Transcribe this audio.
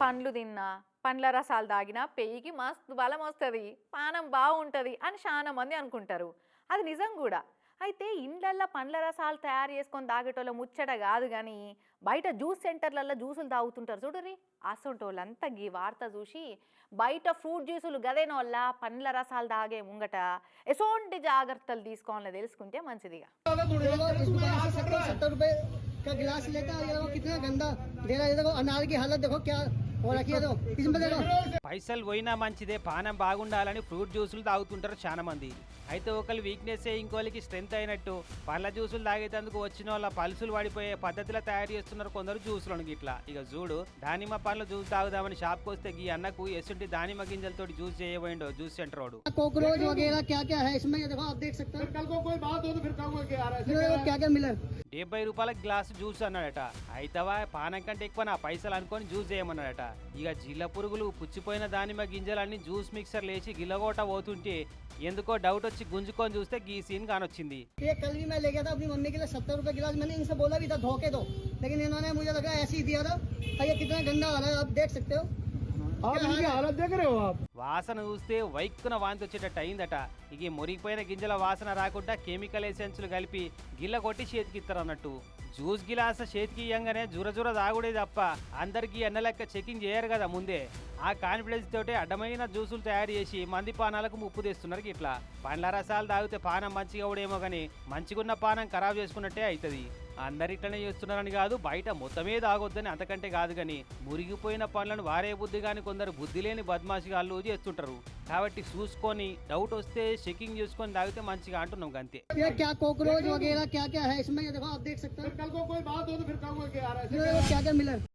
పండ్లు తిన్నా పండ్ల రసాలు తాగినా పెయ్యికి మస్తు బలం వస్తుంది పానం బాగుంటుంది అని చాలా మంది అనుకుంటారు అది నిజం కూడా అయితే ఇండ్లల్లో పండ్ల రసాలు తయారు చేసుకొని తాగేటోళ్ళ ముచ్చట కాదు కానీ బయట జ్యూస్ సెంటర్లలో జ్యూసులు తాగుతుంటారు చూడరి అసొంటోళ్ళంతా ఈ వార్త చూసి బయట ఫ్రూట్ జ్యూసులు గదేన వల్ల పండ్ల రసాలు తాగే ముంగట ఎసోంటి జాగ్రత్తలు తీసుకోవాలని తెలుసుకుంటే మంచిదిగా ये देखो इस दुकान से सत्तर सत्तर रुपए का गिलास लेता है ये देखो कितना गंदा दे रहा है ये देखो अनार की हालत देखो क्या పైసలు పోయినా మంచిదే పానం బాగుండాలని ఫ్రూట్ జ్యూసులు తాగుతుంటారు చాలా మంది అయితే ఒకళ్ళు వీక్నెస్ ఇంకోళ్ళకి స్ట్రెంత్ అయినట్టు పళ్ళ జ్యూసులు తాగేటందుకు వచ్చిన వాళ్ళ పలుసులు పడిపోయే పద్ధతిలో తయారు చేస్తున్నారు కొందరు జ్యూసులను గిట్లా. ఇక చూడు దానిమ్మ పళ్ళ జ్యూస్ తాగుదామని షాప్కి వస్తే ఈ అన్నకు ఎసుంటి దానిమ్మ గింజలతో జ్యూస్ చేయబోయిండో జ్యూస్ సెంటర్ వాడు. డెబ్బై రూపాయల గ్లాస్ జ్యూస్ అన్నాడట. అయితవా పానం కంటే ఎక్కువ నా పైసలు అనుకొని జ్యూస్ చేయమన్నాడట. ఇక జిల్ల పురుగులు పుచ్చిపోయిన దానిమ్మ గింజలన్నీ జ్యూస్ మిక్సర్ లేచి గిల్లగోట పోతుంటే ఎందుకో డౌట్ వచ్చి గుంజుకొని చూస్తే గీ సీన్ కానొచ్చింది ये कल भी मैं ले गया था अपनी मम्मी के लिए सत्तर रुपए गिलास मैंने इनसे बोला भी था धोखे दो लेकिन इन्होंने मुझे लगा ऐसे ही दिया था और ये कितना गंदा आ रहा है आप देख सकते हो आप इनकी हालत देख रहे हो आप వాసన చూస్తే వైక్కున వాంతి వచ్చేటట్టు అయిందట. ఇక మురిగిపోయిన గింజల వాసన రాకుండా కెమికల్ ఎసెన్స్లు కలిపి గిల్ల కొట్టి చేతికి అన్నట్టు జ్యూస్ గిలాస చేతికి ఇయ్యంగానే జుర జుర తాగుడే తప్ప అందరికీ ఎన్న లెక్క చెకింగ్ చేయరు కదా ముందే. ఆ కాన్ఫిడెన్స్ తోటే అడ్డమైన జ్యూసులు తయారు చేసి మంది పానాలకు ముప్పు తెస్తున్నారు ఇట్లా పండ్ల రసాలు తాగితే పానం మంచిగా ఉడేమో కానీ మంచిగున్న పానం ఖరాబ్ చేసుకున్నట్టే అవుతుంది అందరు ఇట్లనే చేస్తున్నారని కాదు బయట మొత్తమే తాగొద్దని అంతకంటే కాదు కానీ మురిగిపోయిన పండ్లను వారే బుద్ధి కానీ కొందరు బుద్ధి లేని బద్మాషిగాళ్ళు చేస్తుంటారు కాబట్టి చూసుకొని డౌట్ వస్తే చెకింగ్ చేసుకొని తాగితే మంచిగా అంటున్నాం అంతే ये क्या कॉकरोच वगैरह क्या क्या है इसमें ये देखो आप देख सकते हैं कल को कोई बात हो तो फिर ये देखो क्या क्या मिला